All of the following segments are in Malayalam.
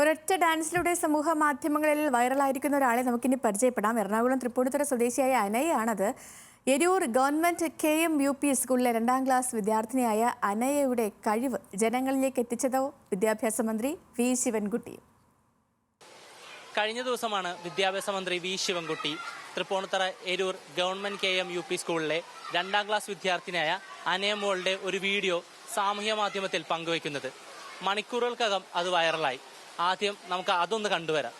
ഒരൊറ്റ ഡാൻസിലൂടെ സമൂഹ മാധ്യമങ്ങളിൽ വൈറലായിരിക്കുന്ന ഒരാളെ നമുക്കിനി പരിചയപ്പെടാം. എറണാകുളം തൃപ്പൂണിത്തുറ സ്വദേശിയായ അനയാണത് Eroor government K M U P സ്കൂളിലെ രണ്ടാം ക്ലാസ് വിദ്യാർത്ഥിനിയായ അനയയുടെ കഴിവ് ജനങ്ങളിലേക്ക് എത്തിച്ചതോ? വിദ്യാഭ്യാസ മന്ത്രി വി ശിവൻകുട്ടി. കഴിഞ്ഞ ദിവസമാണ് വിദ്യാഭ്യാസ മന്ത്രി V Sivankutty Tripunithura Eroor government K M U P സ്കൂളിലെ രണ്ടാം ക്ലാസ് വിദ്യാർത്ഥിനിയായ അനയമോളുടെ ഒരു വീഡിയോ സാമൂഹ്യ മാധ്യമത്തിൽ പങ്കുവയ്ക്കുന്നത്. മണിക്കൂറുകൾക്കകം അത് വൈറലായി. ആദ്യം നമുക്ക് അതൊന്ന് കണ്ടുവരാം.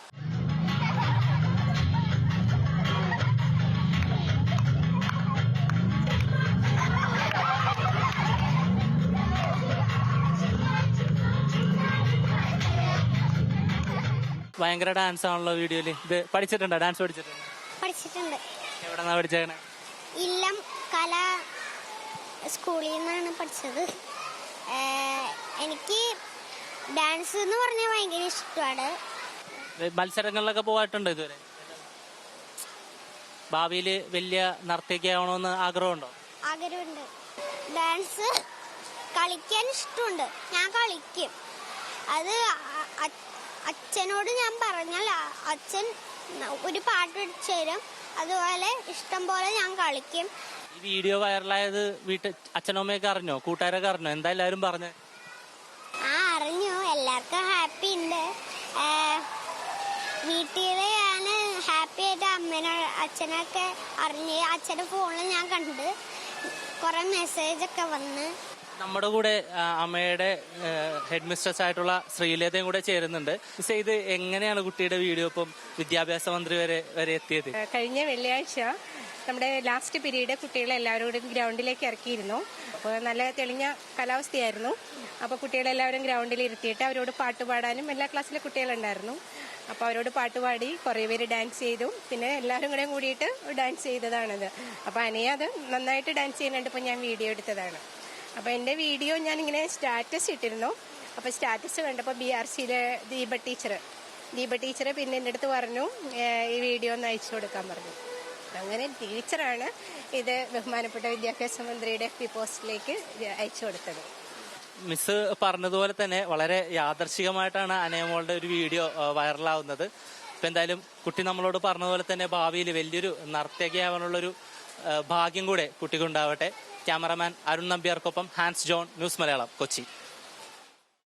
ഭയങ്കര ഡാൻസ് ആണല്ലോ വീഡിയോയിൽ. ഇത് പഠിച്ചിട്ടുണ്ടോ? ഡാൻസ് പഠിച്ചിട്ടുണ്ടോ? പഠിച്ചിട്ടുണ്ട്. എവിടെന്നാ പഠിച്ചേക്കണേ? ഇല്ലം കല സ്കൂളിൽ നിന്നാണ് പഠിച്ചത്. എനിക്ക് ഡാൻസ് എന്ന് പറഞ്ഞാൽ ഭയങ്കര ഇഷ്ടമാണ് മത്സരങ്ങളിലൊക്കെ പോയിട്ടുണ്ടോ ഇതുവരെ? ഭാവിയിൽ വലിയ നർത്തകിയാവണമെന്ന് ആഗ്രഹമുണ്ടോ? ആഗ്രഹമുണ്ട്. ഡാൻസ് കളിക്കാൻ ഇഷ്ടമുണ്ട് ഞാൻ കളിക്കും. അത് അച്ഛനോട് ഞാൻ പറഞ്ഞാൽ അച്ഛൻ ഒരു പാട്ട് തരും. അതുപോലെ ഇഷ്ടം പോലെ ഞാൻ കളിക്കും. ഈ വീഡിയോ വൈറലായത് വീട്ടിൽ അച്ഛനമ്മയൊക്കെ അറിഞ്ഞോ? കൂട്ടുകാരൊക്കെ അറിഞ്ഞോ? എന്താ എല്ലാവരും പറഞ്ഞത് എല്ലാവർക്കും ഹാപ്പി ഉണ്ട്. വീട്ടിൽ ഞാൻ ഹാപ്പി ആയിട്ട് അമ്മേനെ അച്ഛനൊക്കെ അറിഞ്ഞ് അച്ഛന്റെ ഫോണിൽ ഞാൻ കണ്ട് കുറെ മെസ്സേജ് ഒക്കെ വന്ന്. നമ്മുടെ കൂടെ അമ്മയുടെ ഹെഡ് മിസ്ട്രസ് ആയിട്ടുള്ള ശ്രീലതയും കൂടെ ചേരുന്നുണ്ട്. മിസ്സേ, ഇത് എങ്ങനെയാണ് കുട്ടിയുടെ വീഡിയോ ഇപ്പം വിദ്യാഭ്യാസ മന്ത്രി വരെ വരെ എത്തിയത്? കഴിഞ്ഞ വെള്ളിയാഴ്ച നമ്മുടെ ലാസ്റ്റ് പീരീഡ് കുട്ടികളെ എല്ലാവരും കൂടി ഗ്രൗണ്ടിലേക്ക് ഇറക്കിയിരുന്നു. അപ്പോൾ നല്ല തെളിഞ്ഞ കാലാവസ്ഥയായിരുന്നു. അപ്പോൾ കുട്ടികളെല്ലാവരും ഗ്രൗണ്ടിൽ ഇരുത്തിയിട്ട് അവരോട് പാട്ട് പാടാനും എല്ലാ ക്ലാസ്സിലെ കുട്ടികളുണ്ടായിരുന്നു. അപ്പോൾ അവരോട് പാട്ട് പാടി കുറേ പേര് ഡാൻസ് ചെയ്തു. പിന്നെ എല്ലാവരും കൂടെ കൂടിയിട്ട് ഡാൻസ് ചെയ്തതാണത്. അപ്പോൾ അനിയ അത് നന്നായിട്ട് ഡാൻസ് ചെയ്യുന്നുണ്ട്. ഇപ്പോൾ ഞാൻ വീഡിയോ എടുത്തതാണ്. അപ്പോൾ എന്റെ വീഡിയോ ഞാൻ ഇങ്ങനെ സ്റ്റാറ്റസ് ഇട്ടിരുന്നു അപ്പോൾ സ്റ്റാറ്റസ് കണ്ടപ്പോൾ ബി ആർ സിയിലെ ദീപ ടീച്ചർ ദീപ ടീച്ചർ പിന്നെ എന്റെ അടുത്ത് പറഞ്ഞു ഈ വീഡിയോ ഒന്ന് അയച്ചു കൊടുക്കാൻ പറഞ്ഞു. അങ്ങനെ ടീച്ചറാണ് ഇത് ബഹുമാനപ്പെട്ട വിദ്യാഭ്യാസ മന്ത്രിയുടെ എഫ് പി പോസ്റ്റിലേക്ക് അയച്ചു കൊടുത്തത്. മിസ് പറഞ്ഞതുപോലെ തന്നെ വളരെ യാദർശികമായിട്ടാണ് അനയമോളുടെ ഒരു വീഡിയോ വൈറലാവുന്നത്. ഇപ്പം എന്തായാലും കുട്ടി നമ്മളോട് പറഞ്ഞതുപോലെ തന്നെ ഭാവിയിൽ വലിയൊരു നർത്തകിയാവാനുള്ളൊരു ഭാഗ്യം കൂടെ കുട്ടിക്കുണ്ടാവട്ടെ. Cameraman Arun നമ്പ്യാർക്കൊപ്പം Hans John news Malayalam Kochi.